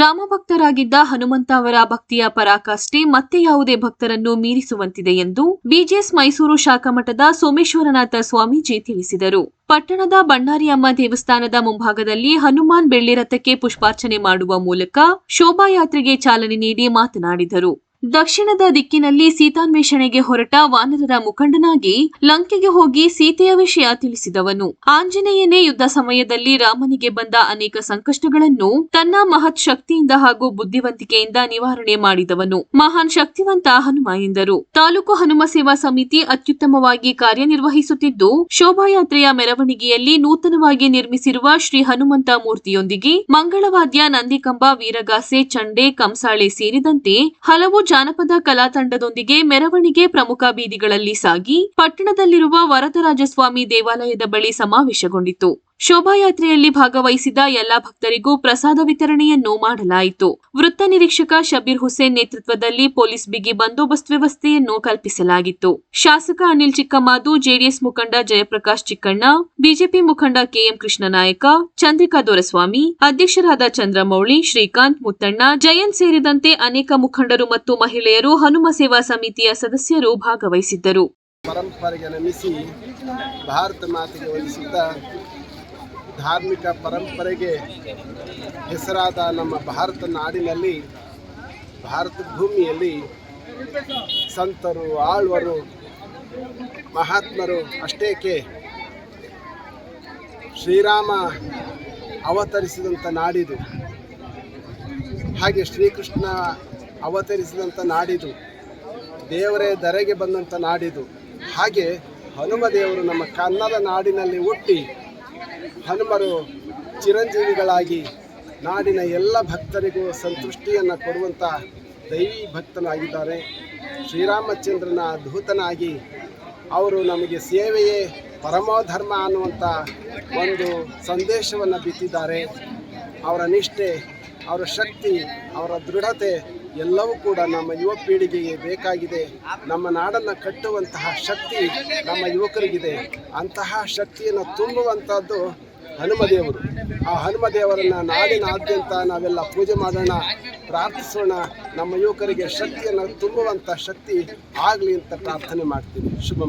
ರಾಮಭಕ್ತರಾಗಿದ್ದ ಹನುಮಂತ ಅವರ ಭಕ್ತಿಯ ಪರಾಕಾಷ್ಠೆ ಮತ್ತೆ ಯಾವುದೇ ಭಕ್ತರನ್ನು ಮೀರಿಸುವಂತಿದೆ ಎಂದು ಬಿಜೆಎಸ್ ಮೈಸೂರು ಶಾಖಾ ಮಠದ ಸೋಮೇಶ್ವರನಾಥ ಸ್ವಾಮೀಜಿ ತಿಳಿಸಿದರು. ಪಟ್ಟಣದ ಬಣ್ಣಾರಿಯಮ್ಮ ದೇವಸ್ಥಾನದ ಮುಂಭಾಗದಲ್ಲಿ ಹನುಮಾನ್ ಬೆಳ್ಳಿ ರಥಕ್ಕೆ ಪುಷ್ಪಾರ್ಚನೆ ಮಾಡುವ ಮೂಲಕ ಶೋಭಾಯಾತ್ರೆಗೆ ಚಾಲನೆ ನೀಡಿ ಮಾತನಾಡಿದರು. ದಕ್ಷಿಣದ ದಿಕ್ಕಿನಲ್ಲಿ ಸೀತಾನ್ವೇಷಣೆಗೆ ಹೊರಟ ವಾನರರ ಮುಖಂಡನಾಗಿ ಲಂಕೆಗೆ ಹೋಗಿ ಸೀತೆಯ ವಿಷಯ ತಿಳಿಸಿದವನು. ಆಂಜನೇಯನೇ ಯುದ್ಧ ಸಮಯದಲ್ಲಿ ರಾಮನಿಗೆ ಬಂದ ಅನೇಕ ಸಂಕಷ್ಟಗಳನ್ನು ತನ್ನ ಮಹತ್ ಶಕ್ತಿಯಿಂದ ಹಾಗೂ ಬುದ್ಧಿವಂತಿಕೆಯಿಂದ ನಿವಾರಣೆ ಮಾಡಿದವನು. ಮಹಾನ್ ಶಕ್ತಿವಂತ ಹನುಮ ಎಂದರು. ತಾಲೂಕು ಹನುಮ ಸೇವಾ ಸಮಿತಿ ಅತ್ಯುತ್ತಮವಾಗಿ ಕಾರ್ಯನಿರ್ವಹಿಸುತ್ತಿದ್ದು, ಶೋಭಾಯಾತ್ರೆಯ ಮೆರವಣಿಗೆಯಲ್ಲಿ ನೂತನವಾಗಿ ನಿರ್ಮಿಸಿರುವ ಶ್ರೀ ಹನುಮಂತ ಮೂರ್ತಿಯೊಂದಿಗೆ ಮಂಗಳವಾದ್ಯ ನಂದಿಕಂಬ, ವೀರಗಾಸೆ, ಚಂಡೆ, ಕಂಸಾಳೆ ಸೇರಿದಂತೆ ಹಲವು ಜಾನಪದ ಕಲಾ ತಂಡದೊಂದಿಗೆ ಮೆರವಣಿಗೆ ಪ್ರಮುಖ ಬೀದಿಗಳಲ್ಲಿ ಸಾಗಿ ಪಟ್ಟಣದಲ್ಲಿರುವ ವರದರಾಜಸ್ವಾಮಿ ದೇವಾಲಯದ ಬಳಿ ಸಮಾವೇಶಗೊಂಡಿತು. ಶೋಭಾಯಾತ್ರೆಯಲ್ಲಿ ಭಾಗವಹಿಸಿದ ಎಲ್ಲಾ ಭಕ್ತರಿಗೂ ಪ್ರಸಾದ ವಿತರಣೆಯನ್ನು ಮಾಡಲಾಯಿತು. ವೃತ್ತ ನಿರೀಕ್ಷಕ ಶಬೀರ್ ಹುಸೇನ್ ನೇತೃತ್ವದಲ್ಲಿ ಪೊಲೀಸ್ ಬಿಗಿ ಬಂದೋಬಸ್ತ್ ವ್ಯವಸ್ಥೆಯನ್ನು ಕಲ್ಪಿಸಲಾಗಿತ್ತು. ಶಾಸಕ ಅನಿಲ್ ಚಿಕ್ಕಮಾದು, ಜೆಡಿಎಸ್ ಮುಖಂಡ ಜಯಪ್ರಕಾಶ್ ಚಿಕ್ಕಣ್ಣ, ಬಿಜೆಪಿ ಮುಖಂಡ ಕೆಎಂ ಕೃಷ್ಣನಾಯಕ, ಚಂದ್ರಿಕಾ ದೊರೆಸ್ವಾಮಿ, ಅಧ್ಯಕ್ಷರಾದ ಚಂದ್ರಮೌಳಿ, ಶ್ರೀಕಾಂತ್ ಮುತ್ತಣ್ಣ, ಜಯಂತ್ ಸೇರಿದಂತೆ ಅನೇಕ ಮುಖಂಡರು ಮತ್ತು ಮಹಿಳೆಯರು ಹನುಮ ಸೇವಾ ಸಮಿತಿಯ ಸದಸ್ಯರು ಭಾಗವಹಿಸಿದ್ದರು. ಪರಂಪರೆಗೆ ನಮಿಸಿ ಭಾರತ ಮಾತೆಗೆ ಧಾರ್ಮಿಕ ಪರಂಪರೆಗೆ ಹೆಸರಾದ ನಮ್ಮ ಭಾರತ ನಾಡಿನಲ್ಲಿ, ಭಾರತ ಭೂಮಿಯಲ್ಲಿ ಸಂತರು, ಆಳ್ವರು, ಮಹಾತ್ಮರು ಅಷ್ಟೇಕೆ ಶ್ರೀರಾಮ ಅವತರಿಸಿದಂಥ ನಾಡಿದು, ಹಾಗೆ ಶ್ರೀಕೃಷ್ಣ ಅವತರಿಸಿದಂಥ ನಾಡಿದು, ದೇವರೇ ಧರೆಗೆ ಬಂದಂಥ ನಾಡಿದು, ಹಾಗೆ ಹನುಮ ದೇವರು ನಮ್ಮ ಕನ್ನಡ ನಾಡಿನಲ್ಲಿ ಹುಟ್ಟಿ ಹನುಮರು ಚಿರಂಜೀವಿಗಳಾಗಿ ನಾಡಿನ ಎಲ್ಲ ಭಕ್ತರಿಗೂ ಸಂತುಷ್ಟಿಯನ್ನು ಕೊಡುವಂಥ ದೈವಿ ಭಕ್ತನಾಗಿದ್ದಾರೆ. ಶ್ರೀರಾಮಚಂದ್ರನ ದೂತನಾಗಿ ಅವರು ನಮಗೆ ಸೇವೆಯೇ ಪರಮೋಧರ್ಮ ಅನ್ನುವಂಥ ಒಂದು ಸಂದೇಶವನ್ನು ಬಿತ್ತಿದ್ದಾರೆ. ಅವರ ನಿಷ್ಠೆ, ಅವರ ಶಕ್ತಿ, ಅವರ ದೃಢತೆ ಎಲ್ಲವೂ ಕೂಡ ನಮ್ಮ ಯುವ ಪೀಳಿಗೆಗೆ ಬೇಕಾಗಿದೆ. ನಮ್ಮ ನಾಡನ್ನು ಕಟ್ಟುವಂತಹ ಶಕ್ತಿ ನಮ್ಮ ಯುವಕರಿಗಿದೆ. ಅಂತಹ ಶಕ್ತಿಯನ್ನು ತುಂಬುವಂಥದ್ದು ಹನುಮದೇವರು ಆ ಹನುಮದೇವರನ್ನು ನಾಡಿನಾದ್ಯಂತ ನಾವೆಲ್ಲ ಪೂಜೆ ಮಾಡೋಣ, ಪ್ರಾರ್ಥಿಸೋಣ. ನಮ್ಮ ಯುವಕರಿಗೆ ಶಕ್ತಿಯನ್ನು ತುಂಬುವಂಥ ಶಕ್ತಿ ಆಗಲಿ ಅಂತ ಪ್ರಾರ್ಥನೆ ಮಾಡ್ತೀವಿ ಶುಭ